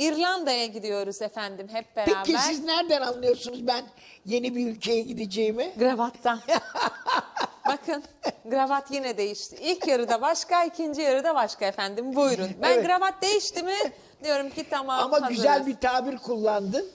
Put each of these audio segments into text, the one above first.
İrlanda'ya gidiyoruz efendim hep beraber. Peki siz nereden anlıyorsunuz ben yeni bir ülkeye gideceğimi? Gravattan. Bakın gravat yine değişti. İlk yarıda başka, ikinci yarıda başka efendim. Buyurun. Ben Evet. gravat değişti mi? Diyorum ki tamam Ama hazırız. güzel bir tabir kullandın.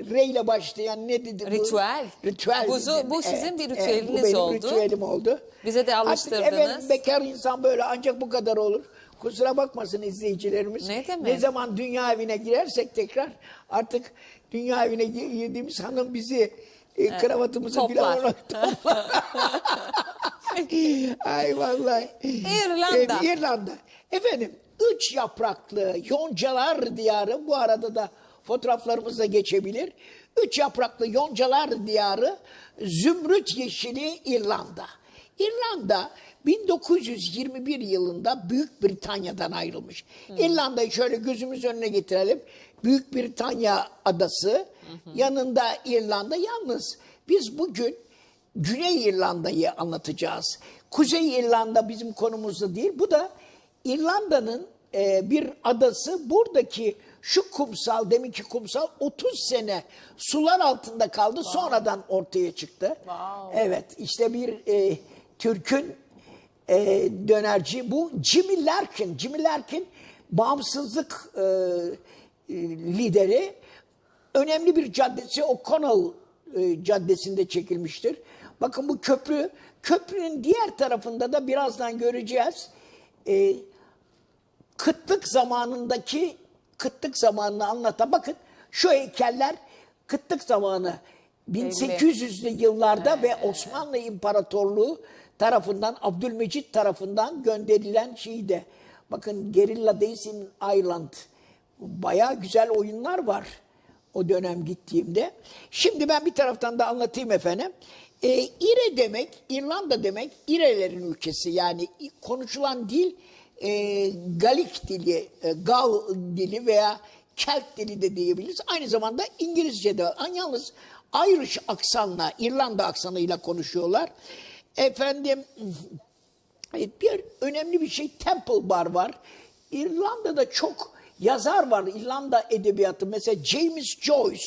R ile başlayan ne dedi bu? Ritüel. Ritüel. Buzu- dedin. bu sizin bir bu ritüeliniz benim oldu. ritüelim oldu. Bize de Artık alıştırdınız. evet bekar insan böyle ancak bu kadar olur. Kusura bakmasın izleyicilerimiz. Ne demek? Ne zaman dünya evine girersek tekrar artık dünya evine gi- girdiğimiz hanım bizi e, kravatımızı toplar. filan toplar. Ay vallahi. İrlanda. Ee, İrlanda. Efendim üç yapraklı yoncalar diyarı bu arada da fotoğraflarımız da geçebilir. Üç yapraklı yoncalar diyarı zümrüt yeşili İrlanda. İrlanda 1921 yılında Büyük Britanya'dan ayrılmış. İrlanda'yı şöyle gözümüz önüne getirelim. Büyük Britanya adası, yanında İrlanda. Yalnız biz bugün Güney İrlanda'yı anlatacağız. Kuzey İrlanda bizim konumuzda değil. Bu da İrlanda'nın e, bir adası. Buradaki şu kumsal, deminki kumsal 30 sene sular altında kaldı. Sonradan ortaya çıktı. Evet, işte bir e, Türk'ün e, dönerci. Bu Jimmy Larkin. Jimmy Larkin bağımsızlık e, e, lideri. Önemli bir caddesi O'Connell e, caddesinde çekilmiştir. Bakın bu köprü, köprünün diğer tarafında da birazdan göreceğiz. E, kıtlık zamanındaki kıtlık zamanını anlatan bakın şu heykeller kıtlık zamanı 1800'lü yıllarda ve Osmanlı İmparatorluğu tarafından Abdülmecit tarafından gönderilen şeyde bakın Guerrilla Days in Ireland bayağı güzel oyunlar var o dönem gittiğimde. Şimdi ben bir taraftan da anlatayım efendim. Ee, İre demek, İrlanda demek İrelerin ülkesi yani konuşulan dil e, Galik dili, e, Gal dili veya Kelt dili de diyebiliriz. Aynı zamanda İngilizce de var. Yalnız Irish aksanla, İrlanda aksanıyla konuşuyorlar. Efendim e, bir önemli bir şey Temple Bar var. İrlanda'da çok yazar var İrlanda edebiyatı. Mesela James Joyce.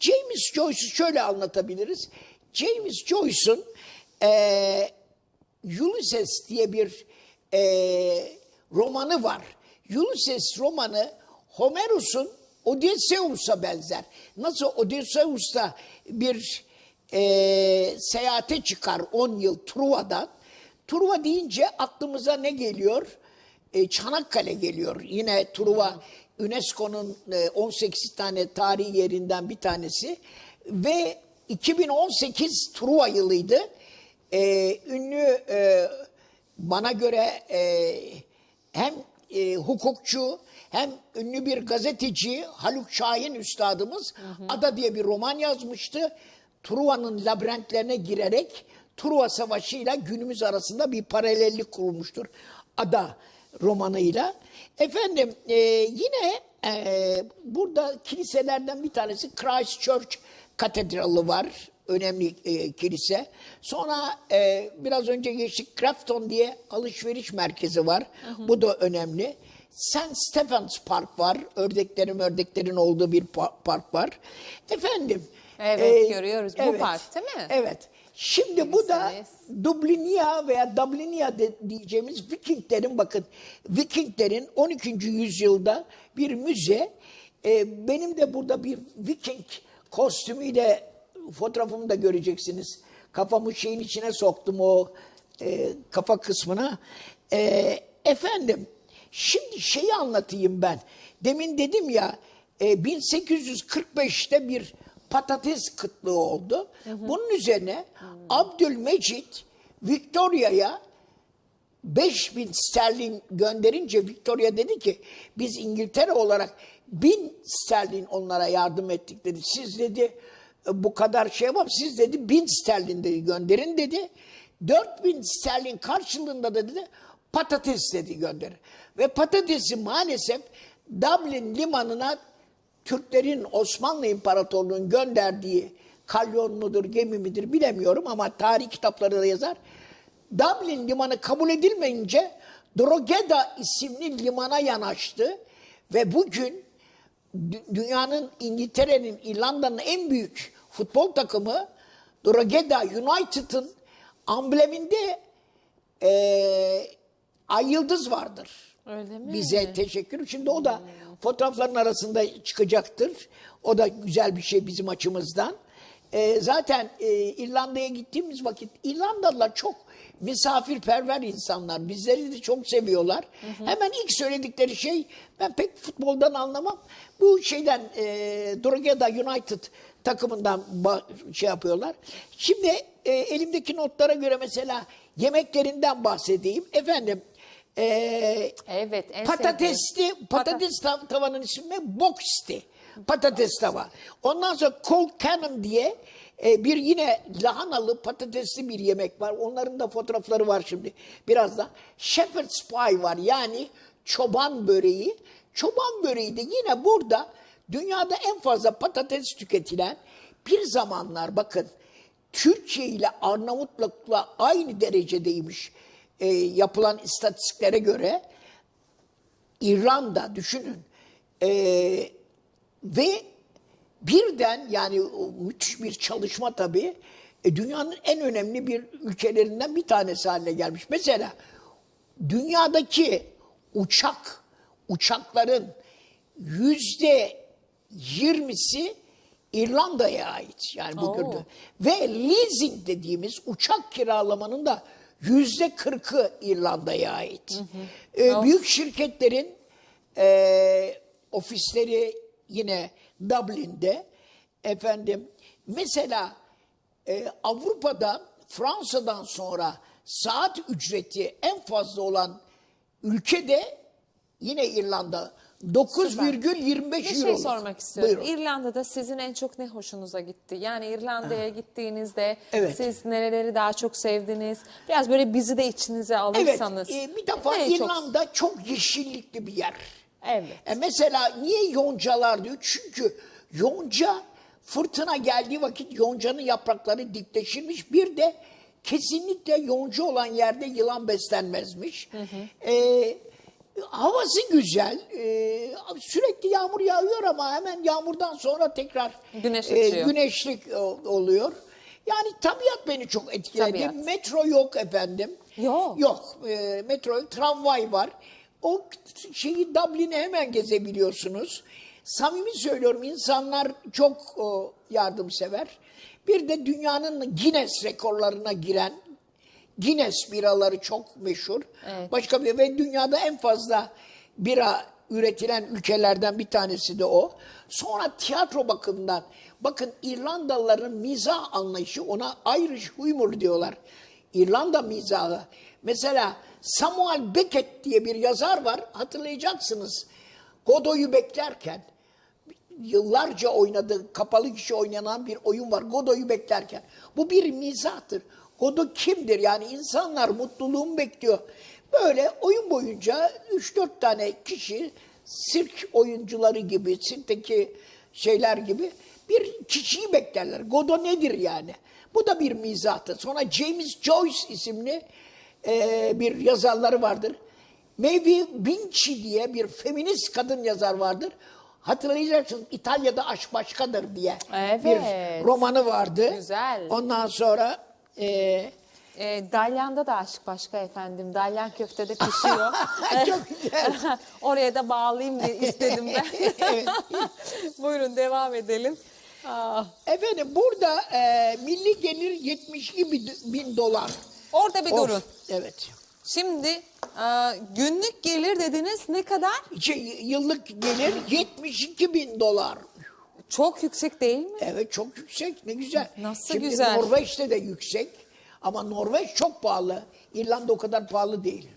James Joyce'u şöyle anlatabiliriz. James Joyce'un e, Ulysses diye bir e, romanı var. Ulysses romanı Homeros'un Odysseus'a benzer. Nasıl Odysseus'ta bir e, seyahate çıkar 10 yıl Truva'dan. Truva deyince aklımıza ne geliyor? E, Çanakkale geliyor. Yine Truva UNESCO'nun e, 18 tane tarihi yerinden bir tanesi. Ve 2018 Truva yılıydı. E, ünlü e, bana göre e, hem e, hukukçu hem ünlü bir gazeteci Haluk Şahin üstadımız Ada diye bir roman yazmıştı. Truva'nın labirentlerine girerek Truva Savaşı ile günümüz arasında bir paralellik kurulmuştur. Ada romanıyla. Efendim e, yine e, burada kiliselerden bir tanesi Christchurch Katedralı var. Önemli e, kilise. Sonra e, biraz önce geçtik Grafton diye alışveriş merkezi var. Bu da önemli. St. Stephens Park var. Ördeklerin ördeklerin olduğu bir pa- park var. Efendim. Evet, görüyoruz. Bu park değil mi? Evet. Şimdi bu da. Dublinia veya Dublinia de, diyeceğimiz Vikinglerin bakın Vikinglerin 12. yüzyılda bir müze. Ee, benim de burada bir Viking kostümüyle fotoğrafımı da göreceksiniz. Kafamı şeyin içine soktum o e, kafa kısmına. E, efendim şimdi şeyi anlatayım ben. Demin dedim ya e, 1845'te bir patates kıtlığı oldu. Bunun üzerine Abdülmecit Victoria'ya 5000 sterlin gönderince Victoria dedi ki biz İngiltere olarak 1000 sterlin onlara yardım ettik dedi. Siz dedi "e, bu kadar şey yapamam siz dedi 1000 sterlin dedi gönderin dedi. 4000 sterlin karşılığında da dedi patates dedi gönderin. Ve patatesi maalesef Dublin limanına Türklerin Osmanlı İmparatorluğu'nun gönderdiği kalyon mudur, gemi midir bilemiyorum ama tarih kitapları da yazar. Dublin limanı kabul edilmeyince Drogheda isimli limana yanaştı ve bugün dünyanın İngiltere'nin İrlanda'nın en büyük futbol takımı Drogheda United'ın ambleminde eee ay yıldız vardır. Öyle mi? Bize teşekkür. Şimdi o da fotoğrafların arasında çıkacaktır. O da güzel bir şey bizim açımızdan. Ee, zaten e, İrlanda'ya gittiğimiz vakit İrlandalılar çok misafirperver insanlar. Bizleri de çok seviyorlar. Hemen ilk söyledikleri şey ben pek futboldan anlamam. Bu şeyden e, Drogheda United takımından şey yapıyorlar. Şimdi e, elimdeki notlara göre mesela yemeklerinden bahsedeyim. Efendim e, Evet. En patatesli sevdiğim. patates tav- tavanın ismi boxti. Patates tava. Ondan sonra cold cannon diye e, bir yine lahanalı patatesli bir yemek var. Onların da fotoğrafları var şimdi. Birazdan. Shepherd's pie var. Yani çoban böreği. Çoban böreği de yine burada dünyada en fazla patates tüketilen bir zamanlar bakın Türkiye ile Arnavutluk'la aynı derecedeymiş e, yapılan istatistiklere göre İrlanda düşünün E, ve birden yani müthiş bir çalışma tabii e, dünyanın en önemli bir ülkelerinden bir tanesi haline gelmiş. Mesela dünyadaki uçak uçakların yüzde yirmisi İrlanda'ya ait. Yani bu Oo. gördüğü. Ve leasing dediğimiz uçak kiralamanın da yüzde kırkı İrlanda'ya ait. Ee, büyük şirketlerin e, ofisleri yine Dublin'de. Efendim mesela e, Avrupa'da Fransa'dan sonra saat ücreti en fazla olan ülkede yine İrlanda 9,25 Bir euro. şey sormak istiyorum. Buyurun. İrlanda'da sizin en çok ne hoşunuza gitti? Yani İrlanda'ya gittiğinizde Evet. siz nereleri daha çok sevdiniz? Biraz böyle bizi de içinize Evet, alırsanız. e, bir defa neyi çok- İrlanda çok yeşillikli bir yer. Evet. E mesela niye yoncalar diyor? Çünkü yonca fırtına geldiği vakit yoncanın yaprakları dikleşirmiş. Bir de kesinlikle yonca olan yerde yılan beslenmezmiş. E, havası güzel. E, sürekli yağmur yağıyor ama hemen yağmurdan sonra tekrar Güneş e, açıyor. güneşlik oluyor. Yani tabiat beni çok etkiledi. Tabiat. Metro yok efendim. Yok. Yok. E, metro. Tramvay var. O şeyi Dublin'i hemen gezebiliyorsunuz. Samimi söylüyorum insanlar çok o, yardımsever. Bir de dünyanın Guinness rekorlarına giren Guinness biraları çok meşhur. Evet. Başka bir ve dünyada en fazla bira üretilen ülkelerden bir tanesi de o. Sonra tiyatro bakımından bakın İrlandalıların mizah anlayışı ona Irish humor diyorlar. İrlanda mizahı. Mesela Samuel Beckett diye bir yazar var hatırlayacaksınız. Godoy'u beklerken yıllarca oynadığı kapalı kişi oynanan bir oyun var. Godoy'u beklerken. Bu bir mizahtır. Godo kimdir? Yani insanlar mutluluğumu bekliyor. Böyle oyun boyunca 3-4 tane kişi sirk oyuncuları gibi, sirkteki şeyler gibi bir kişiyi beklerler. Godo nedir yani? Bu da bir mizahtır. Sonra James Joyce isimli e, bir yazarları vardır. Maeve Binchy diye bir feminist kadın yazar vardır. Hatırlayacaksınız İtalya'da aşk başkadır diye Evet. bir romanı vardı. Güzel. Ondan sonra e, E, Dalyan'da da aşk başka efendim. Dalyan köftede pişiyor. Çok güzel. Oraya da bağlayayım diye istedim ben. Buyurun devam edelim. Aa, efendim burada e, milli gelir 72 bin, bin dolar. orada bir Of, durun. Evet. Şimdi e, günlük gelir dediniz ne kadar? Şey, yıllık gelir 72 bin dolar. Çok yüksek değil mi? Evet çok yüksek ne güzel. Nasıl Şimdi güzel? Norveç'te de yüksek ama Norveç çok pahalı. İrlanda o kadar pahalı değil.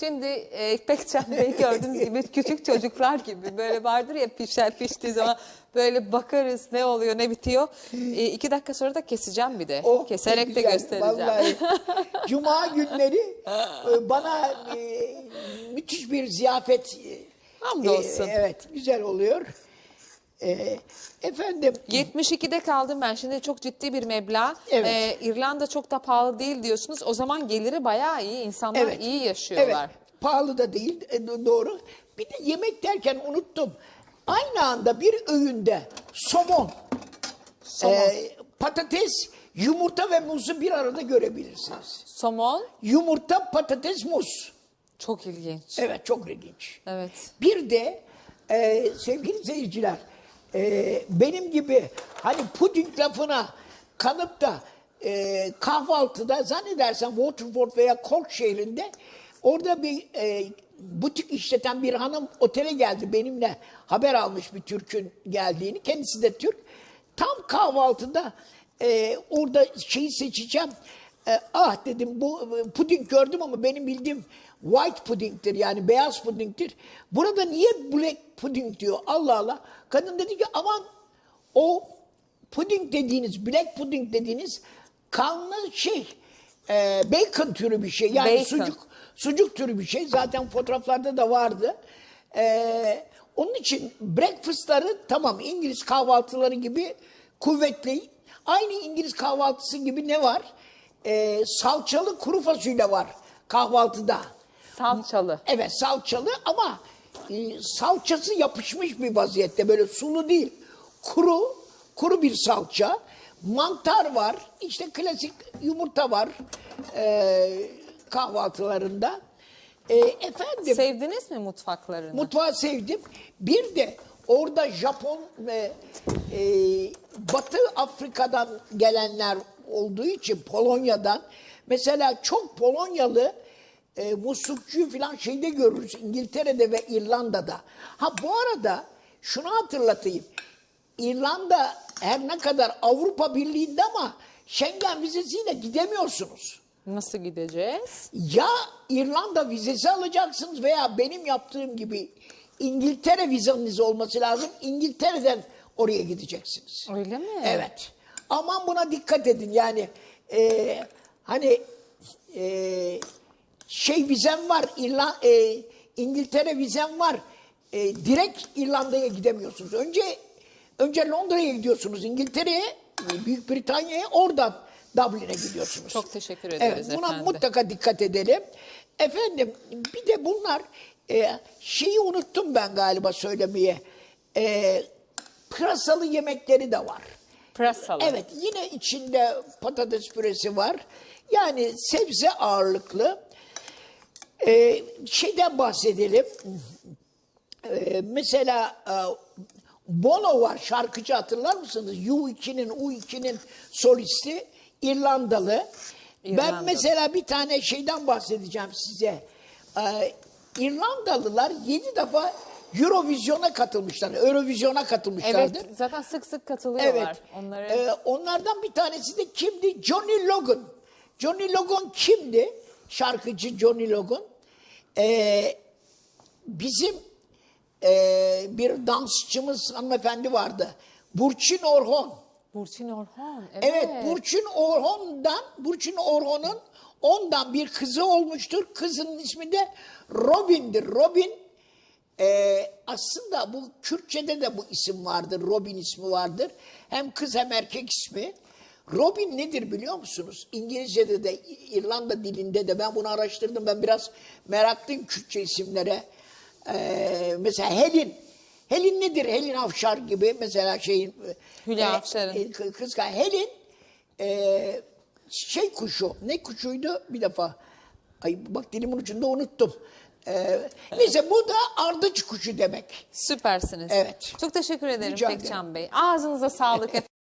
Şimdi e, Pekcan Bey gördüğünüz gibi küçük çocuklar gibi böyle vardır ya pişer piştiği zaman böyle bakarız ne oluyor ne bitiyor. E, iki dakika sonra da keseceğim bir de. Oh, Keserek ne de güzel. göstereceğim. Vallahi Cuma günleri e, bana e, müthiş bir ziyafet. e, Hamdolsun. e, evet güzel oluyor. E, efendim 72'de kaldım ben. Şimdi çok ciddi bir meblağ. Evet. Ee, İrlanda çok da pahalı değil diyorsunuz. O zaman geliri bayağı iyi. İnsanlar iyi yaşıyorlar. Evet, pahalı da değil, e, do- doğru. Bir de yemek derken unuttum. Aynı anda bir öğünde somon, Somon. e, patates, yumurta ve muzu bir arada görebilirsiniz. Somon Yumurta, patates, muz. çok ilginç. Evet çok ilginç. Evet. Bir de e, sevgili seyirciler e, benim gibi hani puding lafına kanıp da e, kahvaltıda zannedersem Waterford veya Cork şehrinde orada bir e, butik işleten bir hanım otele geldi benimle haber almış bir Türk'ün geldiğini. Kendisi de Türk. Tam kahvaltıda e, orada şeyi seçeceğim. E, ah dedim bu e, puding gördüm ama benim bildiğim white puding'tir yani beyaz puding'tir. Burada niye black pudding diyor Allah Allah. Kadın dedi ki aman o puding dediğiniz black pudding dediğiniz kanlı şey e, bacon türü bir şey yani Bacon. sucuk sucuk türü bir şey zaten fotoğraflarda da vardı. E, onun için breakfastları tamam İngiliz kahvaltıları gibi kuvvetli. Aynı İngiliz kahvaltısı gibi ne var? E, salçalı kuru fasulye var kahvaltıda. Salçalı. Evet salçalı ama e, salçası yapışmış bir vaziyette böyle sulu değil. Kuru, kuru bir salça. Mantar var, işte klasik yumurta var e, kahvaltılarında. E, efendim Sevdiniz mi mutfaklarını? mutfağı sevdim. Bir de orada Japon ve e, Batı Afrika'dan gelenler olduğu için Polonya'dan mesela çok Polonyalı e, muslukçuyu falan şeyde görürüz İngiltere'de ve İrlanda'da. Ha bu arada şunu hatırlatayım. İrlanda her ne kadar Avrupa Birliği'nde ama Schengen vizesiyle gidemiyorsunuz. Nasıl gideceğiz? Ya İrlanda vizesi alacaksınız veya benim yaptığım gibi İngiltere vizanız olması lazım. İngiltere'den oraya gideceksiniz. Öyle mi? Evet. Aman buna dikkat edin. Yani e, hani e, şey vizem var. İrla, e, İngiltere vizem var. E, direkt İrlanda'ya gidemiyorsunuz. Önce önce Londra'ya gidiyorsunuz. İngiltere'ye, Büyük Britanya'ya oradan Dublin'e gidiyorsunuz. Çok teşekkür ederiz evet, buna efendim. mutlaka dikkat edelim. Efendim bir de bunlar e, şeyi unuttum ben galiba söylemeye. E, pırasalı yemekleri de var. Pırasalı. Evet yine içinde patates püresi var. Yani sebze ağırlıklı. Ee, şeyden bahsedelim. Ee, mesela e, Bono var şarkıcı hatırlar mısınız? U2'nin U2'nin solisti İrlandalı. Ben İrlandalı. mesela bir tane şeyden bahsedeceğim size. Ee, İrlandalılar yedi defa Eurovision'a katılmışlar. Eurovision'a katılmışlardır. Evet zaten sık sık katılıyorlar. Evet. Onları Ee, onlardan bir tanesi de kimdi? Johnny Logan. Johnny Logan kimdi? Şarkıcı Johnny Logan. Ee, bizim ee, bir dansçımız hanımefendi vardı. Burçin Orhon. Burçin Orhan. Evet. Evet, Burçin Orhon'dan, Burçin Orhon'un ondan bir kızı olmuştur. Kızının ismi de Robin'dir. Robin e, aslında bu Kürtçe'de de bu isim vardır. Robin ismi vardır. Hem kız hem erkek ismi. Robin nedir biliyor musunuz? İngilizce'de de İrlanda dilinde de ben bunu araştırdım. Ben biraz meraklıyım Kürtçe isimlere. E, mesela Helin. Helin nedir? Helin Afşar gibi mesela şeyin Hülya e, Avşar'ın. e, kı- kız Helin e, şey kuşu. Ne kuşuydu? Bir defa. Ay bak dilimin ucunda unuttum. E, neyse bu da ardıç kuşu demek. Süpersiniz. Evet. Çok teşekkür ederim Rica Pekcan Bey. Ağzınıza sağlık efendim.